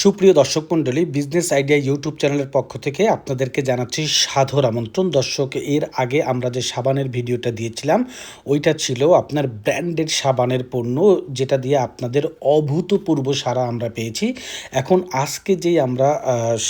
সুপ্রিয় দর্শক মণ্ডলী বিজনেস আইডিয়া ইউটিউব চ্যানেলের পক্ষ থেকে আপনাদেরকে জানাচ্ছি সাধর আমন্ত্রণ। দর্শক, এর আগে আমরা যে সাবানের ভিডিওটা দিয়েছিলাম, ওইটা ছিল আপনার ব্র্যান্ডেড সাবানের পণ্য, যেটা দিয়ে আপনাদের অভূতপূর্ব সারা আমরা পেয়েছি। এখন আজকে যেই আমরা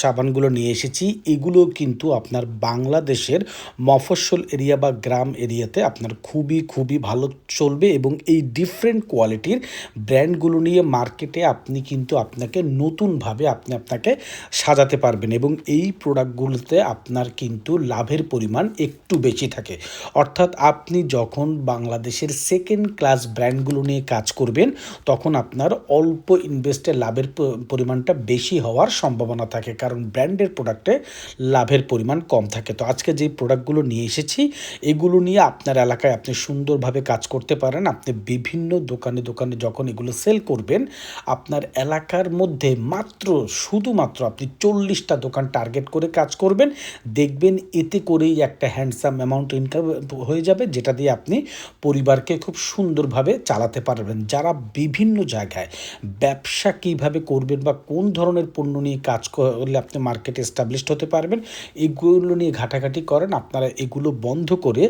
সাবানগুলো নিয়ে এসেছি, এগুলো কিন্তু আপনার বাংলাদেশের মফস্বল এরিয়া বা গ্রাম এরিয়াতে আপনার খুবই খুবই ভালো চলবে এবং এই ডিফারেন্ট কোয়ালিটির ব্র্যান্ডগুলো নিয়ে মার্কেটে আপনি কিন্তু আপনাকে নতুনভাবে আপনি আপনাকে সাজাতে পারবেন এবং এই প্রোডাক্টগুলোতে আপনার কিন্তু লাভের পরিমাণ একটু বেশি থাকে। অর্থাৎ আপনি যখন বাংলাদেশের সেকেন্ড ক্লাস ব্র্যান্ডগুলো নিয়ে কাজ করবেন, তখন আপনার অল্প ইনভেস্টে লাভের পরিমাণটা বেশি হওয়ার সম্ভাবনা থাকে, কারণ ব্র্যান্ডের প্রোডাক্টে লাভের পরিমাণ কম থাকে। তো আজকে যে প্রোডাক্টগুলো নিয়ে এসেছি, এগুলো নিয়ে আপনার এলাকায় আপনি সুন্দরভাবে কাজ করতে পারেন। আপনি বিভিন্ন দোকানে দোকানে যখন এগুলো সেল করবেন, আপনার এলাকার মধ্যে মাত্র, শুধুমাত্র আপনি চল্লিশটা দোকান টার্গেট করে কাজ করবেন। দেখবেন এতে করেই একটা হ্যান্ডসাম অ্যামাউন্ট ইনকাম হয়ে যাবে, যেটা দিয়ে আপনি পরিবারকে খুব সুন্দরভাবে চালাতে পারবেন। যারা বিভিন্ন জায়গায় ব্যবসা কীভাবে করবেন বা কোন ধরনের পণ্য নিয়ে কাজ করলে আপনি মার্কেটে এস্টাবলিশড হতে পারবেন, এগুলো নিয়ে ঘাটাঘাটি করেন। আপনারা এগুলো বন্ধ করে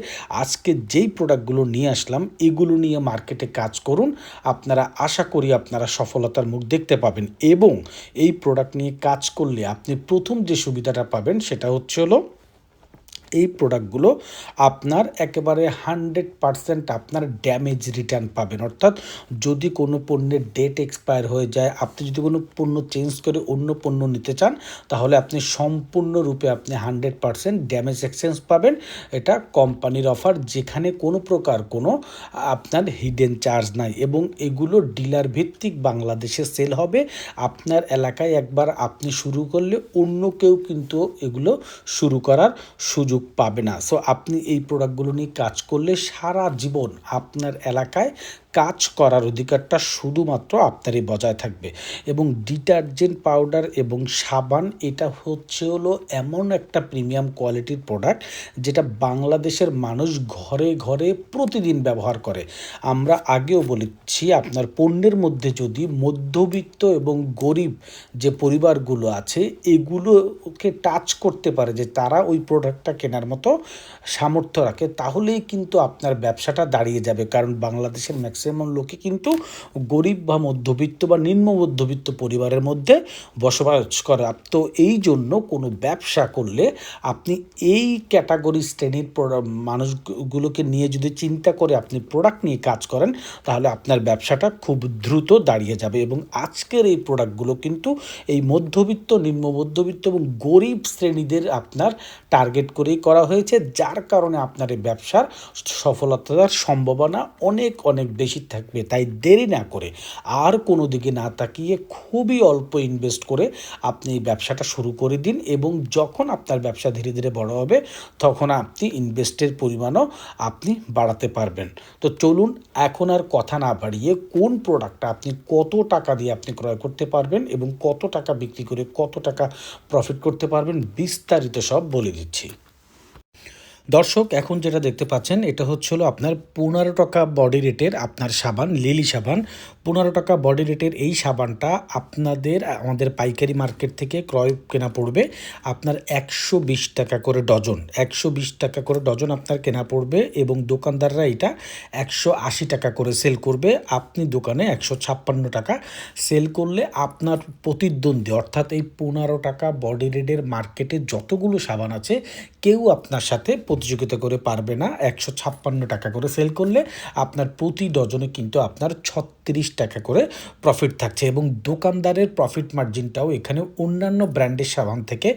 আজকে যেই প্রোডাক্টগুলো নিয়ে আসলাম, এগুলো নিয়ে মার্কেটে কাজ করুন। আপনারা আশা করি আপনারা সফলতার মুখ দেখতে পাবেন এবং এই প্রোডাক্ট নিয়ে কাজ করলে আপনি প্রথম যে সুবিধাটা পাবেন সেটা হচ্ছে হলো এই প্রোডাক্টগুলো আপনার একেবারে হান্ড্রেড পারসেন্ট আপনার ড্যামেজ রিটার্ন পাবেন। অর্থাৎ যদি কোনো পণ্যের ডেট এক্সপায়ার হয়ে যায়, আপনি যদি কোনো পণ্য চেঞ্জ করে অন্য পণ্য নিতে চান, তাহলে আপনি সম্পূর্ণরূপে আপনি হান্ড্রেড পারসেন্ট ড্যামেজ এক্সচেঞ্জ পাবেন। এটা কোম্পানির অফার যেখানে কোনো প্রকার কোনো আপনার হিডেন চার্জ নাই এবং এগুলো ডিলার ভিত্তিক বাংলাদেশে সেল হবে। আপনার এলাকায় একবার আপনি শুরু করলে অন্য কেউ কিন্তু এগুলো শুরু করার সুযোগ পাবে না। সো আপনি এই প্রোডাক্টগুলো নিয়ে কাজ করলে সারা জীবন আপনার এলাকায় কাজ করার অধিকারটা শুধুমাত্র আপনারই বজায় থাকবে। এবং ডিটারজেন্ট পাউডার এবং সাবান, এটা হচ্ছে হলো এমন একটা প্রিমিয়াম কোয়ালিটির প্রোডাক্ট যেটা বাংলাদেশের মানুষ ঘরে ঘরে প্রতিদিন ব্যবহার করে। আমরা আগেও বলেছি, আপনার পণ্যের মধ্যে যদি মধ্যবিত্ত এবং গরিব যে পরিবারগুলো আছে, এগুলোকে টাচ করতে পারে যে তারা ওই প্রোডাক্টটা কেনার মতো সামর্থ্য রাখে, তাহলেই কিন্তু আপনার ব্যবসাটা দাঁড়িয়ে যাবে। কারণ বাংলাদেশের ম্যাক্সিমাম লোকে কিন্তু গরিব বা মধ্যবিত্ত বা নিম্ন মধ্যবিত্ত পরিবারের মধ্যে বসবাস করে। তো এই জন্য কোনো ব্যবসা করলে আপনি এই ক্যাটাগরি শ্রেণির মানুষগুলোকে নিয়ে যদি চিন্তা করে আপনি প্রোডাক্ট নিয়ে কাজ করেন, তাহলে আপনার ব্যবসাটা খুব দ্রুত দাঁড়িয়ে যাবে। এবং আজকের এই প্রোডাক্টগুলো কিন্তু এই মধ্যবিত্ত, নিম্ন মধ্যবিত্ত এবং গরিব শ্রেণীদের আপনার টার্গেট করেই করা হয়েছে। যার কারণে আপনার এই ব্যবসার সফলতার সম্ভাবনা অনেক অনেক বেশি। থাকবে, তাই দেরি না করে আর কোনো দিকে না তাকিয়ে খুবই অল্প ইনভেস্ট করে আপনি এই ব্যবসাটা শুরু করে দিন এবং যখন আপনার ব্যবসা ধীরে ধীরে বড় হবে, তখন আপনি ইনভেস্টের পরিমাণও আপনি বাড়াতে পারবেন। তো চলুন এখন আর কথা না বাড়িয়ে কোন প্রোডাক্টটা আপনি কত টাকা দিয়ে আপনি ক্রয় করতে পারবেন এবং কত টাকা বিক্রি করে কত টাকা প্রফিট করতে পারবেন বিস্তারিত সব বলে দিচ্ছি। দর্শক, এখন যেটা দেখতে পাচ্ছেন, এটা হচ্ছে হলো আপনার পনেরো টাকা বডি রেটের আপনার সাবান লিলি সাবান। পনেরো টাকা বডি রেটের এই সাবানটা আপনাদের, আমাদের পাইকারি মার্কেট থেকে ক্রয় কেনা পড়বে আপনার একশো বিশ টাকা করে ডজন। একশো বিশ টাকা করে ডজন আপনার কেনা পড়বে এবং দোকানদাররা এটা একশো আশি টাকা করে সেল করবে। আপনি দোকানে একশো ছাপ্পান্ন টাকা সেল করলে আপনার প্রতিদ্বন্দ্বী, অর্থাৎ এই পনেরো টাকা বডি রেটের মার্কেটে যতগুলো সাবান আছে, কেউ আপনার সাথে প্রতিযোগিতা করে পারবে না, একশো ছাপ্পান্ন টাকা করে সেল করলে আপনার প্রতি ডজনে কিন্তু আপনার ছত্রিশ টাকা করে প্রফিট থাকছে এবং দোকানদারের প্রফিট মার্জিনটাও এখানে অন্যান্য ব্র্যান্ডের সাবান থেকে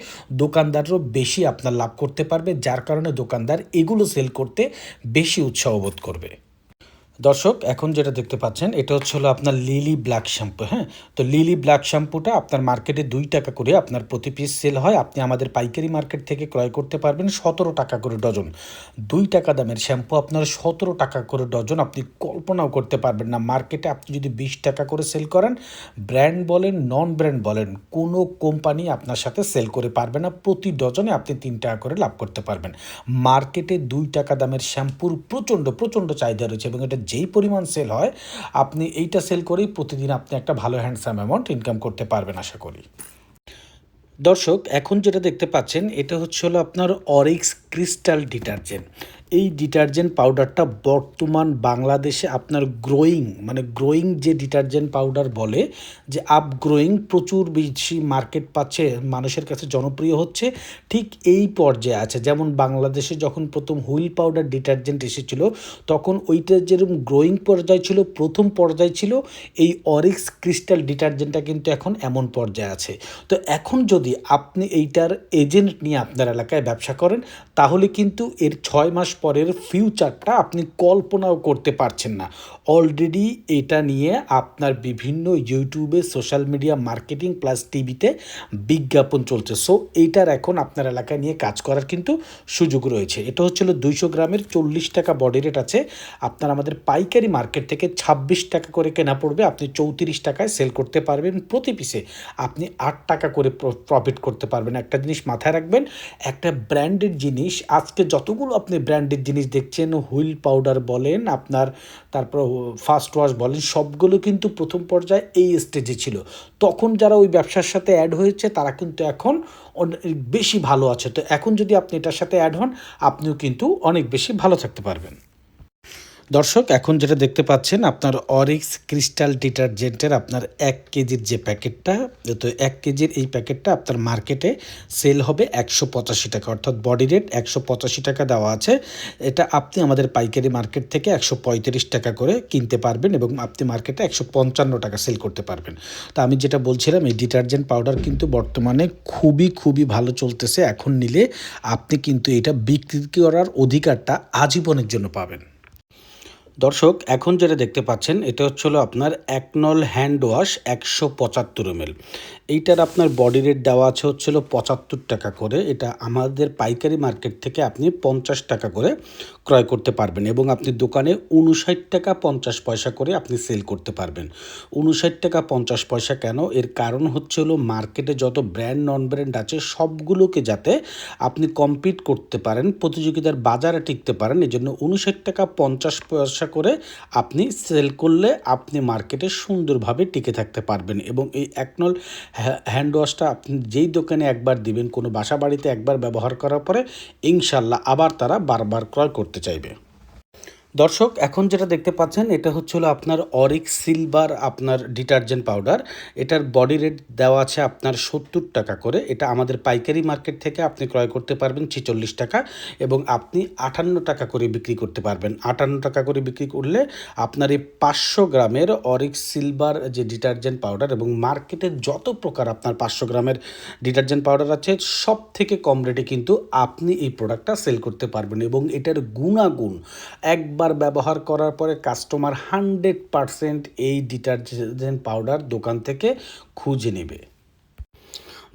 দোকানদারও বেশি আপনার লাভ করতে পারবে, যার কারণে দোকানদার এগুলো সেল করতে বেশি উৎসাহ বোধ করবে। দর্শক, এখন যেটা দেখতে পাচ্ছেন, এটা হচ্ছে হলো আপনার লিলি ব্ল্যাক শ্যাম্পু হ্যাঁ? তো লিলি ব্ল্যাক শ্যাম্পুটা আপনার মার্কেটে দুই টাকা করে আপনার প্রতি পিস সেল হয়। আপনি আমাদের পাইকারি মার্কেট থেকে ক্রয় করতে পারবেন সতেরো টাকা করে ডজন। দুই টাকা দামের শ্যাম্পু আপনার সতেরো টাকা করে ডজন আপনি কল্পনাও করতে পারবেন না। মার্কেটে আপনি যদি বিশ টাকা করে সেল করেন ব্র্যান্ড বলেন নন ব্র্যান্ড বলেন, কোনো কোম্পানি আপনার সাথে সেল করে পারবে না। প্রতি ডজনে আপনি তিন টাকা করে লাভ করতে পারবেন। মার্কেটে দুই টাকা দামের শ্যাম্পুর প্রচণ্ড প্রচণ্ড চাহিদা রয়েছে এবং এটা যেই পরিমাণ সেল হয়, আপনি এইটা সেল করেই প্রতিদিন আপনি একটা ভালো হ্যান্ডসাম অ্যামাউন্ট ইনকাম করতে পারবেন আশা করি। দর্শক, এখন যেটা দেখতে পাচ্ছেন, এটা হচ্ছে হলো আপনার অরিক্স ক্রিস্টাল ডিটারজেন্ট এই ডিটারজেন্ট পাউডারটা বর্তমান বাংলাদেশে আপনার গ্রোয়িং মানে গ্রোয়িং যে ডিটারজেন্ট পাউডার বলে, যে আপ গ্রোয়িং প্রচুর বেশি মার্কেট পাচ্ছে, মানুষের কাছে জনপ্রিয় হচ্ছে, ঠিক এই পর্যায়ে আছে। যেমন বাংলাদেশে যখন প্রথম হুইল পাউডার ডিটারজেন্ট এসেছিল, তখন ওইটা যেরকম গ্রোয়িং পর্যায়ে ছিল, প্রথম পর্যায়ে ছিল, এই অরিক্স ক্রিস্টাল ডিটারজেন্টটা কিন্তু এখন এমন পর্যায়ে আছে। তো এখন যদি আপনি এইটার এজেন্ট নিয়ে আপনার এলাকায় ব্যবসা করেন, তাহলে কিন্তু এর ছয় মাস পরের ফিউচারটা আপনি কল্পনাও করতে পারছেন না। অলরেডি এটা নিয়ে আপনার বিভিন্ন ইউটিউবে সোশ্যাল মিডিয়া মার্কেটিং প্লাস টিভিতে বিজ্ঞাপন চলছে। সো এইটার এখন আপনার এলাকায় নিয়ে কাজ করার কিন্তু সুযোগ রয়েছে। এটা হচ্ছিল দুইশো গ্রামের চল্লিশ টাকা বডি রেট আছে। আপনার আমাদের পাইকারি মার্কেট থেকে ছাব্বিশ টাকা করে কেনা পড়বে। আপনি চৌত্রিশ টাকায় সেল করতে পারবেন প্রতি পিসে আপনি আট টাকা করে প্রফিট করতে পারবেন। একটা জিনিস মাথায় রাখবেন, একটা ব্র্যান্ডেড জিনিস, আজকে যতগুলো আপনি ব্র্যান্ডেড জিনিস দেখছেন, হুইল পাউডার বলেন, আপনার তারপর ফার্স্ট ওয়াশ বলেন, সবগুলো কিন্তু প্রথম পর্যায়ে এই স্টেজে ছিল। তখন যারা ওই ব্যবসার সাথে অ্যাড হয়েছে, তারা কিন্তু এখন বেশি ভালো আছে। তো এখন যদি আপনি এটার সাথে অ্যাড হন, আপনিও কিন্তু অনেক বেশি ভালো থাকতে পারবেন। দর্শক, এখন যেটা দেখতে পাচ্ছেন, আপনার অরিক্স ক্রিস্টাল ডিটারজেন্টের আপনার এক কেজির যে প্যাকেটটা, তো এক কেজির এই প্যাকেটটা আপনার মার্কেটে সেল হবে একশো পঁচাশি টাকা। অর্থাৎ বডি রেট একশো পঁচাশি টাকা দেওয়া আছে। এটা আপনি আমাদের পাইকারি মার্কেট থেকে একশো পঁয়ত্রিশ টাকা করে কিনতে পারবেন এবং আপনি মার্কেটে একশো পঞ্চান্ন টাকা সেল করতে পারবেন। তো আমি যেটা বলছিলাম, এই ডিটারজেন্ট পাউডার কিন্তু বর্তমানে খুবই খুবই ভালো চলতেছে। এখন নিলে আপনি কিন্তু এটা বিক্রি করার অধিকারটা আজীবনের জন্য পাবেন। দর্শক এখন যেটা দেখতে পাচ্ছেন এটা হচ্ছিল আপনার একনল হ্যান্ড ওয়াশ একশো পঁচাত্তর এম এইটার আপনার বডি রেট দেওয়া আছে হচ্ছিল পঁচাত্তর টাকা করে। এটা আমাদের পাইকারি মার্কেট থেকে আপনি পঞ্চাশ টাকা করে ক্রয় করতে পারবেন এবং আপনি দোকানে উনষাট টাকা পঞ্চাশ পয়সা করে আপনি সেল করতে পারবেন। উনষাট টাকা পঞ্চাশ পয়সা কেন? এর কারণ হচ্ছে হলো মার্কেটে যত ব্র্যান্ড নন ব্র্যান্ড আছে সবগুলোকে যাতে আপনি কম্পিট করতে পারেন, প্রতিযোগিতার বাজারে টিকতে পারেন এই জন্য উনষাট টাকা পঞ্চাশ পয়সা করে আপনি সেল করলে আপনি মার্কেটে সুন্দরভাবে টিকে থাকতে পারবেন এবং এই একনল হ্যান্ড ওয়াশটা আপনি যেই দোকানে একবার দিবেন, কোনো বাসা বাড়িতে একবার ব্যবহার করার পরে ইনশাল্লাহ আবার তারা বারবার ক্রয় করতে চাইবে। দর্শক, এখন যেটা দেখতে পাচ্ছেন, এটা হচ্ছে আপনার অরিক সিলভার, আপনার ডিটারজেন্ট পাউডার। এটার বডি রেট দেওয়া আছে আপনার সত্তর টাকা করে। এটা আমাদের পাইকারি মার্কেট থেকে আপনি ক্রয় করতে পারবেন ছেচল্লিশ টাকা এবং আপনি আটান্ন টাকা করে বিক্রি করতে পারবেন। আটান্ন টাকা করে বিক্রি করলে আপনার এই পাঁচশো গ্রামের অরিক সিলভার যে ডিটারজেন্ট পাউডার এবং মার্কেটে যত প্রকার আপনার পাঁচশো গ্রামের ডিটারজেন্ট পাউডার আছে সব থেকে কম রেটে কিন্তু আপনি এই প্রোডাক্টটা সেল করতে পারবেন এবং এটার গুণাগুণ একবার একবার ব্যবহার করার পরে কাস্টমার হান্ড্রেড পারসেন্ট এই ডিটারজেন্ট পাউডার দোকান থেকে খুঁজে নেবে।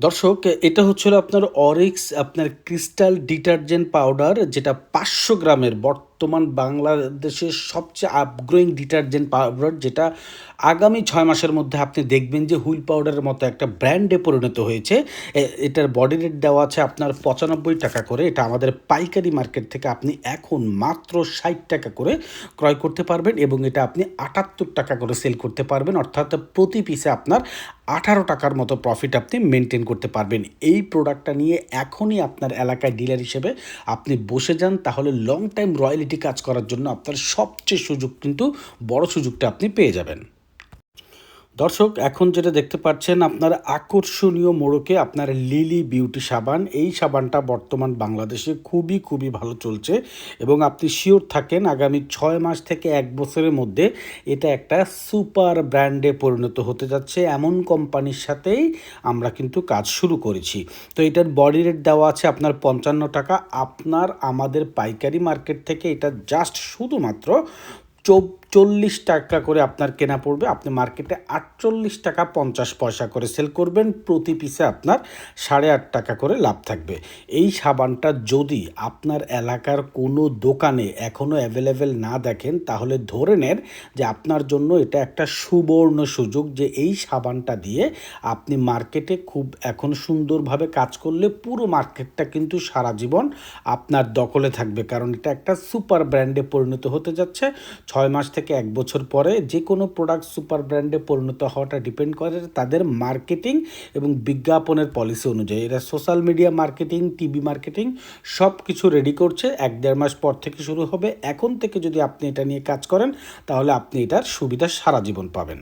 দর্শক, এটা হচ্ছিল আপনার অরিক্স আপনার ক্রিস্টাল ডিটারজেন্ট পাউডার যেটা পাঁচশো গ্রামের বর্তমান বাংলাদেশের সবচেয়ে আপগ্রোয়িং ডিটারজেন্ট পাউডার যেটা আগামী ছয় মাসের মধ্যে আপনি দেখবেন যে হুইল পাউডারের মতো একটা ব্র্যান্ডে পরিণত হয়েছে। এটার বডি রেট দেওয়া আছে আপনার পঁচানব্বই টাকা করে। এটা আমাদের পাইকারি মার্কেট থেকে আপনি এখন মাত্র ষাট টাকা করে ক্রয় করতে পারবেন এবং এটা আপনি আটাত্তর টাকা করে সেল করতে পারবেন। অর্থাৎ প্রতি পিসে আপনার আঠারো টাকার মতো প্রফিট আপনি মেনটেন করতে পারবেন। এই প্রোডাক্টটা নিয়ে এখনই আপনার এলাকায় ডিলার হিসেবে আপনি বসে যান, তাহলে লং টাইম রয়্যালিটি কাজ করার জন্য আপনার সবচেয়ে সুযোগ কিন্তু, বড় সুযোগটা আপনি পেয়ে যাবেন। দর্শক, এখন যেটা দেখতে পাচ্ছেন, আপনার আকর্ষণীয় মোড়কে আপনার লিলি বিউটি সাবান। এই সাবানটা বর্তমান বাংলাদেশে খুবই খুবই ভালো চলছে এবং আপনি শিওর থাকেন আগামী ছয় মাস থেকে এক বছরের মধ্যে এটা একটা সুপার ব্র্যান্ডে পরিণত হতে যাচ্ছে। এমন কোম্পানির সাথেই আমরা কিন্তু কাজ শুরু করেছি। তো এটার বডি রেট দেওয়া আছে আপনার পঞ্চান্ন টাকা। আপনার আমাদের পাইকারি মার্কেট থেকে এটা জাস্ট শুধুমাত্র চল্লিশ টাকা করে আপনার কেনা পড়বে। আপনি মার্কেটে আটচল্লিশ টাকা পঞ্চাশ পয়সা করে সেল করবেন। প্রতি পিসে আপনার সাড়ে আট টাকা করে লাভ থাকবে। এই সাবানটা যদি আপনার এলাকার কোনো দোকানে এখনও অ্যাভেলেবেল না দেখেন, তাহলে ধরে নেন যে আপনার জন্য এটা একটা সুবর্ণ সুযোগ যে এই সাবানটা দিয়ে আপনি মার্কেটে খুব এখন সুন্দরভাবে কাজ করলে পুরো মার্কেটটা কিন্তু সারা জীবন আপনার দখলে থাকবে। কারণ এটা একটা সুপার ব্র্যান্ডে পরিণত হতে যাচ্ছে। ছয় মাস থেকে থেকে এক বছর পরে যে কোনো প্রোডাক্ট সুপার ব্র্যান্ডে পরিণত হওয়াটা ডিপেন্ড করে তাদের মার্কেটিং এবং বিজ্ঞাপনের পলিসি অনুযায়ী। এরা social media marketing TV marketing সব কিছু রেডি করছে। এক দেড় মাস পর থেকে শুরু হবে। এখন থেকে যদি আপনি এটা নিয়ে কাজ করেন, তাহলে আপনি এটার সুবিধা সারা জীবন পাবেন।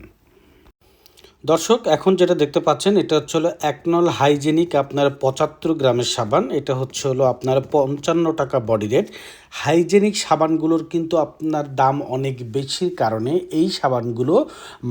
দর্শক, এখন যেটা দেখতে পাচ্ছেন, এটা হচ্ছে হলো একনল হাইজেনিক আপনার পঁচাত্তর গ্রামের সাবান। এটা হচ্ছে হলো আপনার পঞ্চান্ন টাকা বডি রেট। হাইজেনিক সাবানগুলোর কিন্তু আপনার দাম অনেক বেশির কারণে এই সাবানগুলো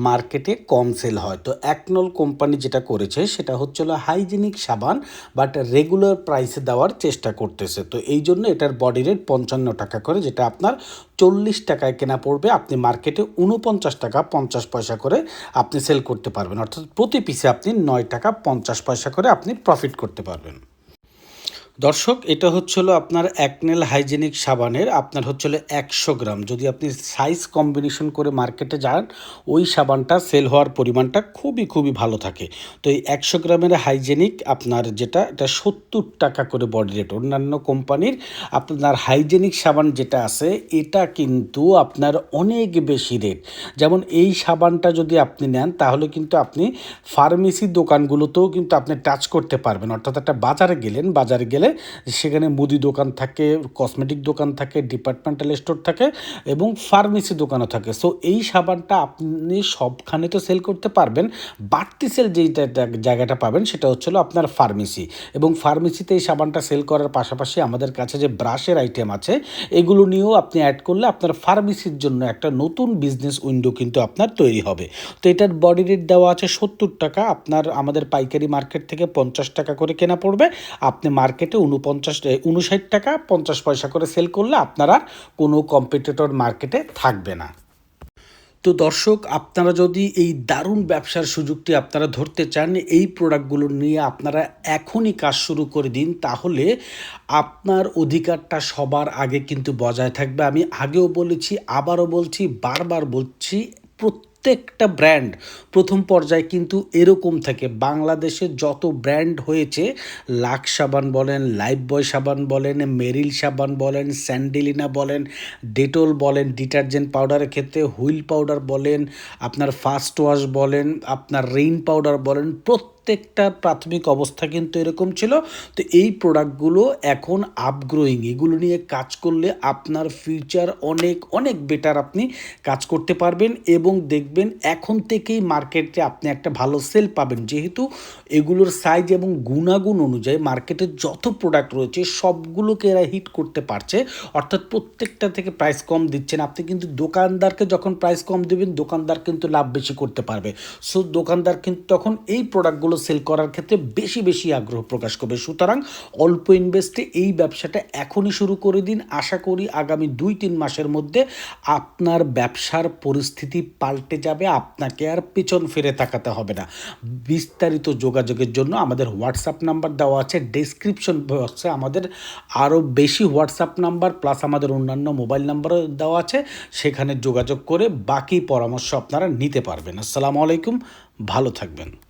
মার্কেটে কম সেল হয়। তো একনল কোম্পানি যেটা করেছে, সেটা হচ্ছে হলো হাইজেনিক সাবান, বাট রেগুলার প্রাইসে দেওয়ার চেষ্টা করতেছে। তো এই জন্য এটার বডি রেট পঞ্চান্ন টাকা করে, যেটা আপনার চল্লিশ টাকায় কেনা পড়বে। আপনি মার্কেটে উনপঞ্চাশ টাকা পঞ্চাশ পয়সা করে আপনি সেল করতে পারবেন। অর্থাৎ প্রতি পিসে আপনি নয় টাকা পঞ্চাশ পয়সা করে আপনি প্রফিট করতে পারবেন। দর্শক, এটা হচ্ছিল আপনার অ্যাকনেল হাইজেনিক সাবানের, আপনার হচ্ছিল একশো গ্রাম। যদি আপনি সাইজ কম্বিনেশন করে মার্কেটে যান, ওই সাবানটা সেল হওয়ার পরিমাণটা খুবই খুবই ভালো থাকে। তো এই একশো গ্রামের হাইজেনিক আপনার যেটা, এটা সত্তর টাকা করে বডি রেট। অন্যান্য কোম্পানির আপনার হাইজেনিক সাবান যেটা আছে, এটা কিন্তু আপনার অনেক বেশি রেট। যেমন এই সাবানটা যদি আপনি নেন, তাহলে কিন্তু আপনি ফার্মেসি দোকানগুলোতেও কিন্তু আপনি টাচ করতে পারবেন। অর্থাৎ একটা বাজারে গেলেন, বাজারে গেলে সেখানে মুদি দোকান থাকে কসমেটিক দোকান থাকে ডিপার্টমেন্টাল স্টোর থাকে এবং ফার্মেসি দোকানও থাকে। সো এই সাবানটা আপনি সবখানে তো সেল করতে পারবেন। বাড়তি সেল যেই জায়গাটা পাবেন সেটা হচ্ছিল আপনার ফার্মেসি এবং ফার্মেসিতে এই সাবানটা সেল করার পাশাপাশি আমাদের কাছে যে ব্রাশের আইটেম আছে, এগুলো নিয়েও আপনি অ্যাড করলে আপনার ফার্মেসির জন্য একটা নতুন বিজনেস উইন্ডো কিন্তু আপনার তৈরি হবে। তো এটার বডি রেট দেওয়া আছে সত্তর টাকা। আপনার আমাদের পাইকারি মার্কেট থেকে পঞ্চাশ টাকা করে কেনা পড়বে। আপনি মার্কেটে উনপঞ্চাশ উনষাট টাকা পঞ্চাশ পয়সা করে সেল করলে আপনারা কোনো কম্পিটিটর মার্কেটে থাকবে না। তো দর্শক, আপনারা যদি এই দারুণ ব্যবসার সুযোগটি আপনারা ধরতে চান, এই প্রোডাক্টগুলো নিয়ে আপনারা এখনই কাজ শুরু করে দিন, তাহলে আপনার অধিকারটা সবার আগে কিন্তু বজায় থাকবে। আমি আগেও বলেছি, আবারও বলছি, বারবার বলছি প্রত্যেকটা ব্র্যান্ড প্রথম পর্যায়ে কিন্তু এরকম থাকে। বাংলাদেশে যত ব্র্যান্ড হয়েছে, লাক সাবান বলেন লাইফ বয় সাবান বলেন, মেরিল সাবান বলেন, স্যান্ডেলিনা বলেন, ডেটল বলেন, ডিটারজেন্ট পাউডারের ক্ষেত্রে হুইল পাউডার বলেন, আপনার ফাস্ট ওয়াশ বলেন, আপনার রেইন পাউডার বলেন, প্রত্যেক প্রত্যেকটা প্রাথমিক অবস্থা কিন্তু এরকম ছিল। তো এই প্রোডাক্টগুলো এখন আপগ্রোয়িং এগুলো নিয়ে কাজ করলে আপনার ফিউচার অনেক অনেক বেটার আপনি কাজ করতে পারবেন এবং দেখবেন এখন থেকেই মার্কেটে আপনি একটা ভালো সেল পাবেন। যেহেতু এগুলোর সাইজ এবং গুণাগুণ অনুযায়ী মার্কেটে যত প্রোডাক্ট রয়েছে, সবগুলোকে এরা হিট করতে পারছে। অর্থাৎ প্রত্যেকটা থেকে প্রাইস কম দিচ্ছেন। আপনি কিন্তু দোকানদারকে যখন প্রাইস কম দেবেন, দোকানদার কিন্তু লাভ বেশি করতে পারবে। সো দোকানদার কিন্তু তখন এই প্রোডাক্টগুলো সেল করার ক্ষেত্রে বেশি বেশি আগ্রহ প্রকাশ করবে। সুতরাং অল্প ইনভেস্টে এই ব্যবসাটা এখনই শুরু করে দিন। আশা করি আগামী দুই তিন মাসের মধ্যে আপনার ব্যবসার পরিস্থিতি পাল্টে যাবে, আপনাকে আর পেছন ফিরে তাকাতে হবে না। বিস্তারিত যোগাযোগের জন্য আমাদের হোয়াটসঅ্যাপ নাম্বার দেওয়া আছে। ডেসক্রিপশন বক্সে আমাদের আরও বেশি হোয়াটসঅ্যাপ নাম্বার প্লাস আমাদের অন্যান্য মোবাইল নাম্বারও দেওয়া আছে। সেখানে যোগাযোগ করে বাকি পরামর্শ আপনারা নিতে পারবেন। আসসালামু আলাইকুম। ভালো থাকবেন।